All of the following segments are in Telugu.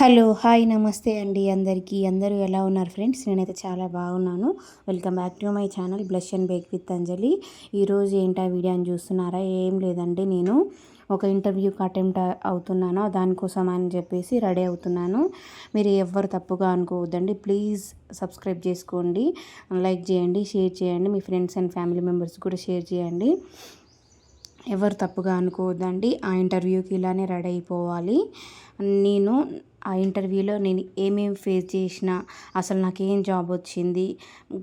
హలో హాయ్ నమస్తే అండి అందరికీ. అందరూ ఎలా ఉన్నారు ఫ్రెండ్స్? నేనైతే చాలా బాగున్నాను. Welcome back to my channel blush and bake with Anjali. ఈరోజు ఏంటా వీడియో అని చూస్తున్నారా? ఏం లేదండి. నేను ఒక ఇంటర్వ్యూకి అటెంప్ట్ అవుతున్నాను. దానికోసం అని చెప్పేసి రెడీ అవుతున్నాను. మీరు ఎవ్వరు తప్పుగా అనుకోవద్దండి. ప్లీజ్ సబ్స్క్రైబ్ చేసుకోండి. లైక్ చేయండి షేర్ చేయండి. మీ ఫ్రెండ్స్ అండ్ ఫ్యామిలీ మెంబర్స్ కూడా షేర్ చేయండి. ఎవరు తప్పుగా అనుకోవద్దండి. ఆ ఇంటర్వ్యూకి ఇలానే రెడీ అయిపోవాలి. నేను ఆ ఇంటర్వ్యూలో నేను ఏమేమి ఫేస్ చేసిన అసలు నాకు ఏం జాబ్ వచ్చింది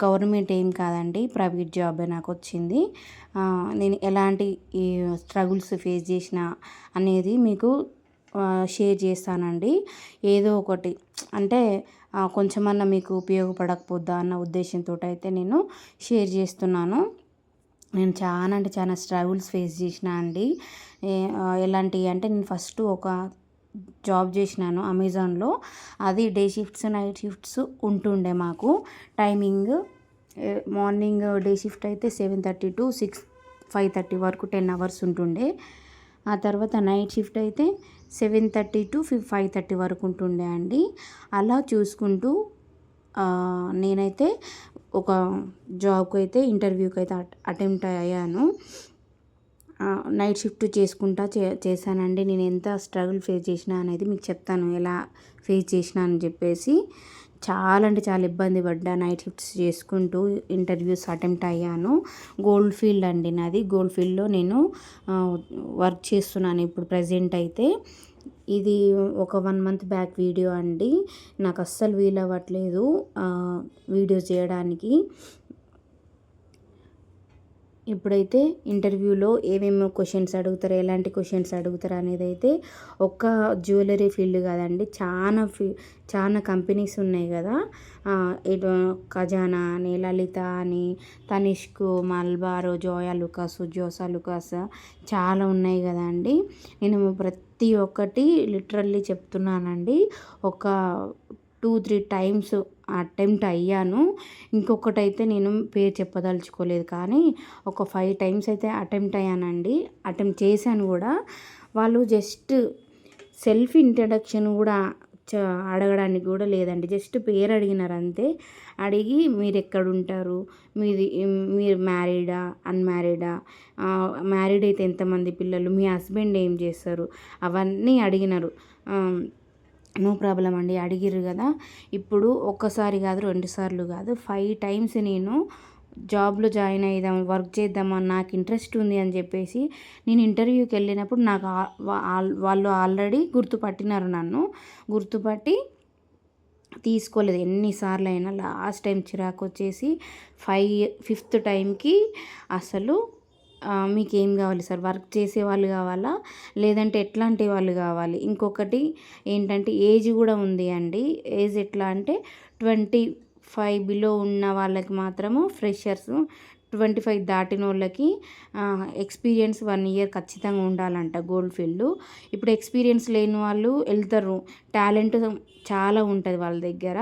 గవర్నమెంట్ ఏం కాదండి ప్రైవేట్ జాబే నాకు వచ్చింది. నేను ఎలాంటి స్ట్రగుల్స్ ఫేస్ చేసిన అనేది మీకు షేర్ చేస్తానండి. ఏదో ఒకటి అంటే కొంచెమన్నా మీకు ఉపయోగపడకపోద్దా అన్న ఉద్దేశంతో అయితే నేను షేర్ చేస్తున్నాను. నేను చాలా అంటే చాలా స్ట్రగుల్స్ ఫేస్ చేసిన అండి. ఎలాంటివి అంటే నేను ఫస్ట్ ఒక జాబ్ చేసినాను అమెజాన్లో. అది డే షిఫ్ట్స్ నైట్ షిఫ్ట్స్ ఉంటుండే మాకు. టైమింగ్ మార్నింగ్ డే షిఫ్ట్ అయితే seven thirty to six five thirty వరకు టెన్ అవర్స్ ఉంటుండే. ఆ తర్వాత నైట్ షిఫ్ట్ అయితే seven thirty to five thirty వరకు ఉంటుండే అండి. అలా చూసుకుంటూ నేనైతే ఒక జాబ్కి అయితే ఇంటర్వ్యూకి అయితే అటెంప్ట్ అయ్యాను. నైట్ షిఫ్ట్ చేసుకుంటా చే చేశానండి. నేను ఎంత స్ట్రగుల్ ఫేస్ చేసినా అనేది మీకు చెప్తాను. ఎలా ఫేస్ చేసినా అని చెప్పేసి చాలా అంటే చాలా ఇబ్బంది పడ్డా నైట్ షిఫ్ట్స్ చేసుకుంటూ ఇంటర్వ్యూస్ అటెంప్ట్ అయ్యాను. గోల్డ్ ఫీల్డ్ అండి నాది. గోల్డ్ ఫీల్డ్లో నేను వర్క్ చేస్తున్నాను ఇప్పుడు ప్రజెంట్ అయితే. ఇది ఒక వన్ మంత్ బ్యాక్ వీడియో అండి. నాకు అస్సలు వీలవ్వట్లేదు వీడియో చేయడానికి. ఇప్పుడైతే ఇంటర్వ్యూలో ఏమేమి క్వశ్చన్స్ అడుగుతారు ఎలాంటి క్వశ్చన్స్ అడుగుతారు అనేది అయితే ఒక్క జ్యువెలరీ ఫీల్డ్ కాదండి చాలా ఫీ చాలా కంపెనీస్ ఉన్నాయి కదా. ఇటు ఖజానా అని లలిత అని తనిష్క్ మల్బారో జోయా లుకాస్ జోసా లుకాస్ చాలా ఉన్నాయి కదా అండి. నేను ప్రతి ఒక్కటి లిటరల్లీ చెప్తున్నానండి. ఒక టూ త్రీ టైమ్స్ అటెంప్ట్ అయ్యాను. ఇంకొకటి అయితే నేను పేరు చెప్పదలుచుకోలేదు కానీ ఒక ఫైవ్ టైమ్స్ అయితే అటెంప్ట్ అయ్యానండి. అటెంప్ట్ చేశాను కూడా. వాళ్ళు జస్ట్ సెల్ఫ్ ఇంట్రడక్షన్ కూడా అడగడానికి కూడా లేదండి. జస్ట్ పేరు అడిగినారు అంతే. అడిగి మీరు ఎక్కడుంటారు? మీది మీరు మ్యారీడా? అన్మ్యారీడా? మ్యారీడ్ అయితే ఎంతమంది పిల్లలు? మీ హస్బెండ్ ఏం చేస్తారు? అవన్నీ అడిగినారు. నో ప్రాబ్లం అండి అడిగిర్రు కదా. ఇప్పుడు ఒక్కసారి కాదు రెండు సార్లు కాదు. ఫైవ్ టైమ్స్ నేను జాబ్లో జాయిన్ అయిదాం వర్క్ చేద్దామా నాకు ఇంట్రెస్ట్ ఉంది అని చెప్పేసి నేను ఇంటర్వ్యూకి వెళ్ళినప్పుడు నాకు వాళ్ళు ఆల్రెడీ గుర్తుపట్టినారు నన్ను. గుర్తుపట్టి తీసుకోలేదు. ఎన్నిసార్లు అయినా లాస్ట్ టైం చిరాకు వచ్చేసి ఫైవ్ ఫిఫ్త్ టైంకి అసలు మీకు ఏం కావాలి సార్? వర్క్ చేసే వాళ్ళు కావాలా? లేదంటే ఎట్లాంటి వాళ్ళు కావాలి? ఇంకొకటి ఏంటంటే ఏజ్ కూడా ఉంది అండి. ఏజ్ ఎట్లా అంటే ట్వంటీ ఫైవ్ బిలో ఉన్న వాళ్ళకి మాత్రము ఫ్రెషర్స్ ట్వంటీ ఫైవ్ దాటిన వాళ్ళకి ఎక్స్పీరియన్స్ వన్ ఇయర్ ఖచ్చితంగా ఉండాలంట గోల్డ్ ఫీల్డ్. ఇప్పుడు ఎక్స్పీరియన్స్ లేని వాళ్ళు వెళ్తారు. టాలెంట్ చాలా ఉంటుంది వాళ్ళ దగ్గర.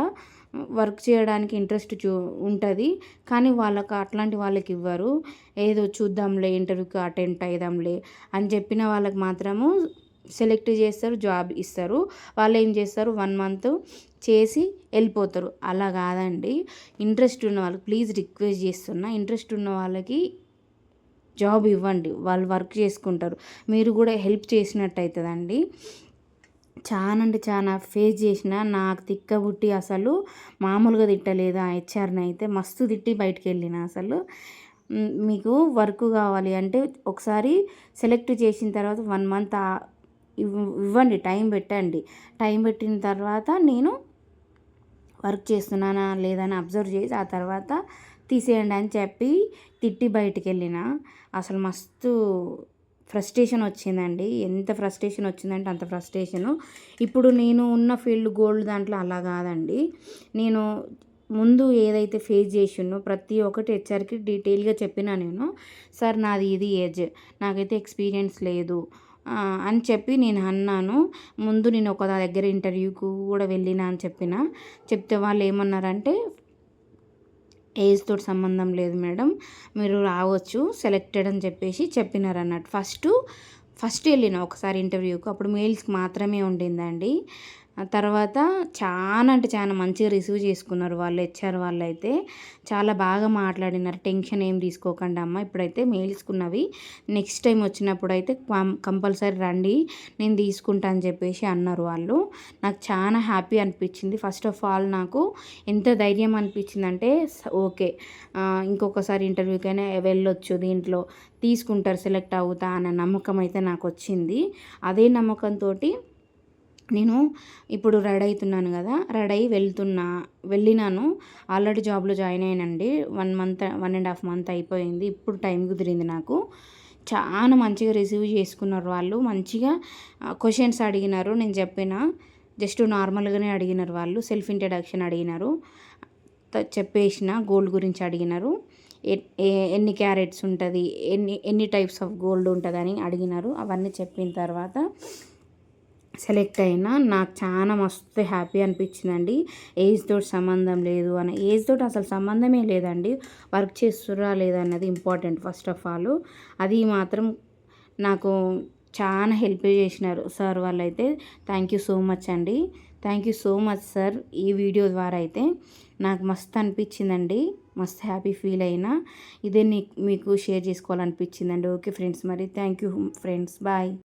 వర్క్ చేయడానికి ఇంట్రెస్ట్ చూ ఉంటుంది. కానీ వాళ్ళకి అట్లాంటి వాళ్ళకి ఇవ్వరు. ఏదో చూద్దాంలే ఇంటర్వ్యూకి అటెండ్ అయిదాంలే అని చెప్పిన వాళ్ళకి మాత్రము సెలెక్ట్ చేస్తారు జాబ్ ఇస్తారు. వాళ్ళు ఏం చేస్తారు? వన్ మంత్ చేసి వెళ్ళిపోతారు. అలా కాదండి. ఇంట్రెస్ట్ ఉన్న వాళ్ళకి ప్లీజ్ రిక్వెస్ట్ చేస్తున్నా ఇంట్రెస్ట్ ఉన్న వాళ్ళకి జాబ్ ఇవ్వండి. వాళ్ళు వర్క్ చేసుకుంటారు. మీరు కూడా హెల్ప్ చేసినట్టు అవుతుందండి చాలా అంటే చాలా ఫేస్ చేసిన నాకు తిక్కబుట్టి అసలు మామూలుగా తిట్టలేదు ఆ హెచ్ఆర్ని అయితే. మస్తు తిట్టి బయటికి వెళ్ళిన అసలు. మీకు వర్క్ కావాలి అంటే ఒకసారి సెలెక్ట్ చేసిన తర్వాత వన్ మంత్ ఇవ్వండి టైం పెట్టండి. టైం పెట్టిన తర్వాత నేను వర్క్ చేస్తున్నానా లేదని అబ్జర్వ్ చేసి ఆ తర్వాత తీసేయండి అని చెప్పి తిట్టి బయటికి వెళ్ళిన. అసలు మస్తు ఫ్రస్ట్రేషన్ వచ్చిందండి. ఎంత ఫ్రస్ట్రేషన్ వచ్చిందంటే అంత ఫ్రస్ట్రేషను ఇప్పుడు నేను ఉన్న ఫీల్డ్ గోల్డ్ దాంట్లో అలా కాదండి. నేను ముందు ఏదైతే ఫేస్ చేసినో ప్రతి ఒక్కటి హెచ్ఆర్కి డీటెయిల్గా చెప్పినా నేను సార్ నాది ఇది ఏజ్ నాకైతే ఎక్స్పీరియన్స్ లేదు. అని చెప్పి నేను అన్నాను. ముందు నేను ఒక దగ్గర ఇంటర్వ్యూకు కూడా వెళ్ళినా అని చెప్పిన. చెప్తే వాళ్ళు ఏమన్నారంటే ఏజ్ తోటి సంబంధం లేదు మేడం. మీరు రావచ్చు సెలెక్టెడ్ అని చెప్పేసి చెప్పినారు అన్నట్టు ఫస్ట్ ఫస్ట్ వెళ్ళిన ఒకసారి ఇంటర్వ్యూకి. అప్పుడు మెయిల్స్కి మాత్రమే ఉండిందండి. తర్వాత చాలా అంటే చాలా మంచిగా రిసీవ్ చేసుకున్నారు వాళ్ళు హెచ్ఆర్ వాళ్ళు అయితే చాలా బాగా మాట్లాడినారు. టెన్షన్ ఏం తీసుకోకండి అమ్మ. ఇప్పుడైతే మేల్చుకున్నవి నెక్స్ట్ టైం వచ్చినప్పుడు అయితే కంపల్సరీ రండి. నేను తీసుకుంటా అని చెప్పేసి అన్నారు వాళ్ళు. నాకు చాలా హ్యాపీ అనిపించింది. ఫస్ట్ ఆఫ్ ఆల్ నాకు ఎంత ధైర్యం అనిపించింది అంటే ఓకే. ఇంకొకసారి ఇంటర్వ్యూకైనా వెళ్ళొచ్చు దీంట్లో. తీసుకుంటారు సెలెక్ట్ అవుతా అనే నమ్మకం అయితే నాకు వచ్చింది. అదే నమ్మకంతో నేను ఇప్పుడు రెడీ అవుతున్నాను కదా రెడీ అయి వెళ్తున్నా వెళ్ళినాను. ఆల్రెడీ జాబ్లో జాయిన్ అయ్యానండి one month one and half month అయిపోయింది. ఇప్పుడు టైం కుదిరింది నాకు. చాలా మంచిగా రిసీవ్ చేసుకున్నారు వాళ్ళు. మంచిగా క్వశ్చన్స్ అడిగినారు. నేను చెప్పిన జస్ట్ నార్మల్గానే అడిగినారు వాళ్ళు. సెల్ఫ్ ఇంట్రడక్షన్ అడిగినారు. చెప్పేసిన గోల్డ్ గురించి అడిగినారు. ఎన్ని క్యారెట్స్ ఉంటుంది ఎన్ని ఎన్ని టైప్స్ ఆఫ్ గోల్డ్ ఉంటుంది అని అడిగినారు. అవన్నీ చెప్పిన తర్వాత సెలెక్ట్ అయినా నాకు చాలా మస్తు హ్యాపీ అనిపించిందండి. ఏజ్ తోటి సంబంధం లేదు అని ఏజ్ తోటి అసలు సంబంధమే లేదండి. వర్క్ చేస్తురా లేదన్నది ఇంపార్టెంట్ ఫస్ట్ ఆఫ్ ఆల్. అది మాత్రం నాకు చాలా హెల్ప్ చేసినారు సార్ వాళ్ళు అయితే థ్యాంక్ యూ సో మచ్ అండి. Thank you so much sir ఈ వీడియో ద్వారా అయితే. నాకు మస్తు అనిపించిందండి. మస్తు హ్యాపీ ఫీల్ అయినా. ఇదే మీకు షేర్ చేసుకోవాలనిపించిందండి. ఓకే ఫ్రెండ్స్ మరి థ్యాంక్ యూ ఫ్రెండ్స్ బాయ్.